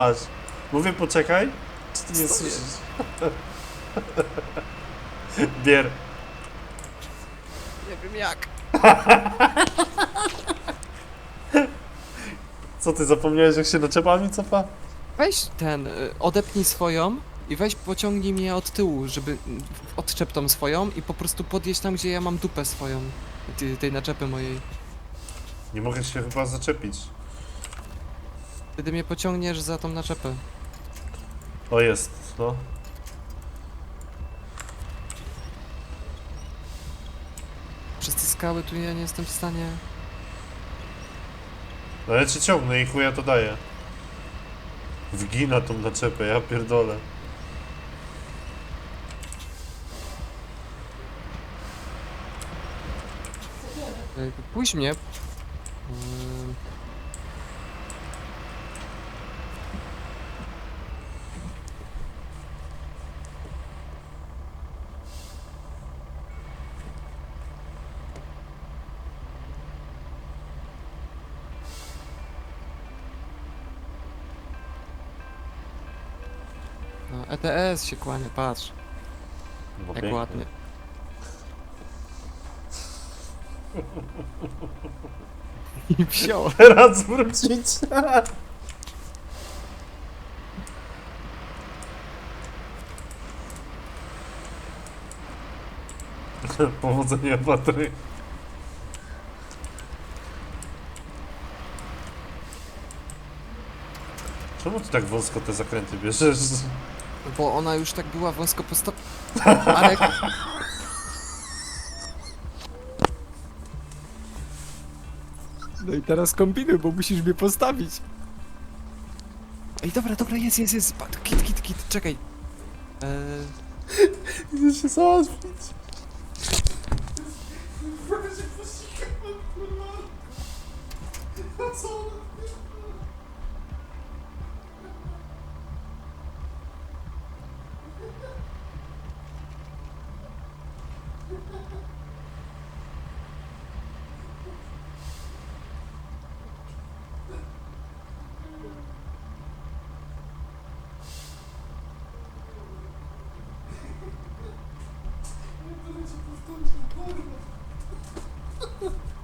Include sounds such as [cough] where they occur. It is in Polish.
Aż. Mówię poczekaj. Czy ty nie Stoję. słyszysz? Bier. Nie wiem jak. Co ty zapomniałeś jak się naczepami cofa? Weź ten, y, odepnij swoją i weź pociągnij mnie od tyłu, żeby mm, odczep tą swoją i po prostu podjeść tam, gdzie ja mam dupę swoją. Tej, tej naczepy mojej. Nie mogę się chyba zaczepić. Wtedy mnie pociągniesz za tą naczepę. O jest, no. Przez te skały tu ja nie jestem w stanie... No ja cię ciągnę i chuja to daje. Wgina tą naczepę, ja pierdolę. Pójdź mnie. Ym, No, ETS się kłania, patrz, No jak pięknie. ładnie. I wsio. [laughs] Teraz wrócić. [laughs] Powodzenia Patryk. Czemu ty tak wąsko te zakręty bierzesz? Bo ona już tak była wąsko postawiona. [laughs] Ale... No i teraz kombinuj, bo musisz mnie postawić. Ej, dobra, dobra, jest, jest, jest. Pa- Kit, kit, kit, czekaj. Eee, Idę się załatwić. Ha ha ha.